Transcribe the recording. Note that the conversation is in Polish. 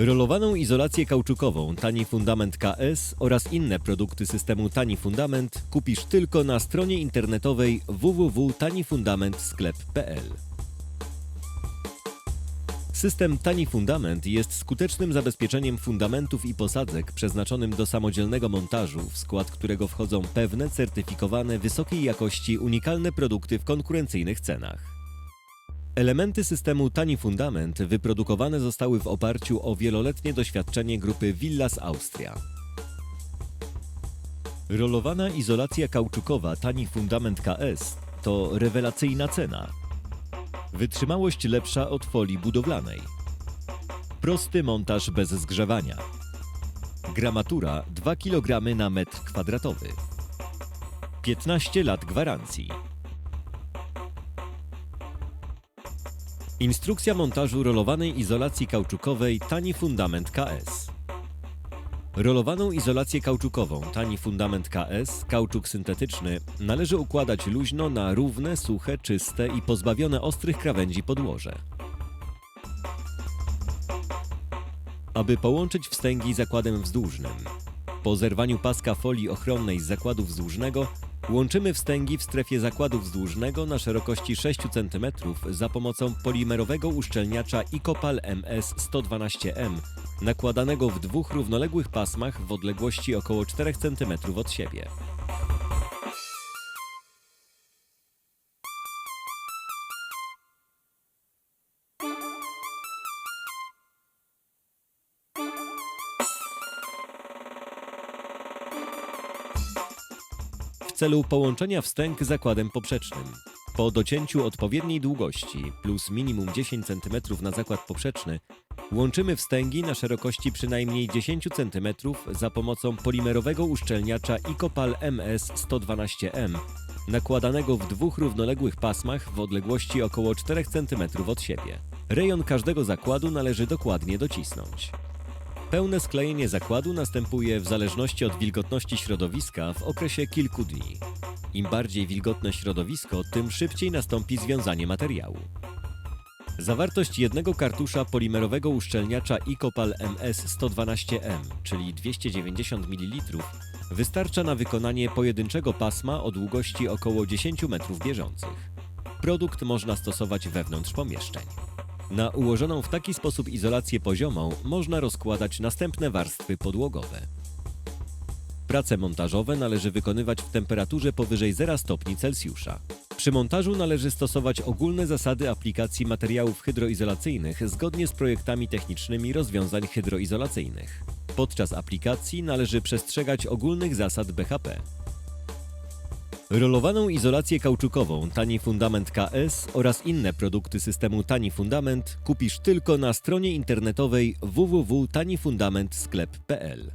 Rolowaną izolację kauczukową Tani Fundament KS oraz inne produkty systemu Tani Fundament kupisz tylko na stronie internetowej www.tanifundamentsklep.pl. System Tani Fundament jest skutecznym zabezpieczeniem fundamentów i posadzek przeznaczonym do samodzielnego montażu, w skład którego wchodzą pewne certyfikowane wysokiej jakości unikalne produkty w konkurencyjnych cenach. Elementy systemu Tani Fundament wyprodukowane zostały w oparciu o wieloletnie doświadczenie grupy Villas Austria. Rolowana izolacja kauczukowa Tani Fundament KS to rewelacyjna cena. Wytrzymałość lepsza od folii budowlanej. Prosty montaż bez zgrzewania. Gramatura 2 kg na metr kwadratowy. 15 lat gwarancji. Instrukcja montażu rolowanej izolacji kauczukowej Tani Fundament KS. Rolowaną izolację kauczukową Tani Fundament KS, kauczuk syntetyczny, należy układać luźno na równe, suche, czyste i pozbawione ostrych krawędzi podłoże. Aby połączyć wstęgi zakładem wzdłużnym. Po zerwaniu paska folii ochronnej z zakładu wzdłużnego łączymy wstęgi w strefie zakładu wzdłużnego na szerokości 6 cm za pomocą polimerowego uszczelniacza Icopal MS 112M nakładanego w dwóch równoległych pasmach w odległości około 4 cm od siebie. Celu połączenia wstęg zakładem poprzecznym. Po docięciu odpowiedniej długości plus minimum 10 cm na zakład poprzeczny łączymy wstęgi na szerokości przynajmniej 10 cm za pomocą polimerowego uszczelniacza Icopal MS 112M nakładanego w dwóch równoległych pasmach w odległości około 4 cm od siebie. Rejon każdego zakładu należy dokładnie docisnąć. Pełne sklejenie zakładu następuje w zależności od wilgotności środowiska w okresie kilku dni. Im bardziej wilgotne środowisko, tym szybciej nastąpi związanie materiału. Zawartość jednego kartusza polimerowego uszczelniacza Icopal MS 112M, czyli 290 ml, wystarcza na wykonanie pojedynczego pasma o długości około 10 metrów bieżących. Produkt można stosować wewnątrz pomieszczeń. Na ułożoną w taki sposób izolację poziomą można rozkładać następne warstwy podłogowe. Prace montażowe należy wykonywać w temperaturze powyżej 0 stopni Celsjusza. Przy montażu należy stosować ogólne zasady aplikacji materiałów hydroizolacyjnych zgodnie z projektami technicznymi rozwiązań hydroizolacyjnych. Podczas aplikacji należy przestrzegać ogólnych zasad BHP. Rolowaną izolację kauczukową Tani Fundament KS oraz inne produkty systemu Tani Fundament kupisz tylko na stronie internetowej www.tanifundamentsklep.pl.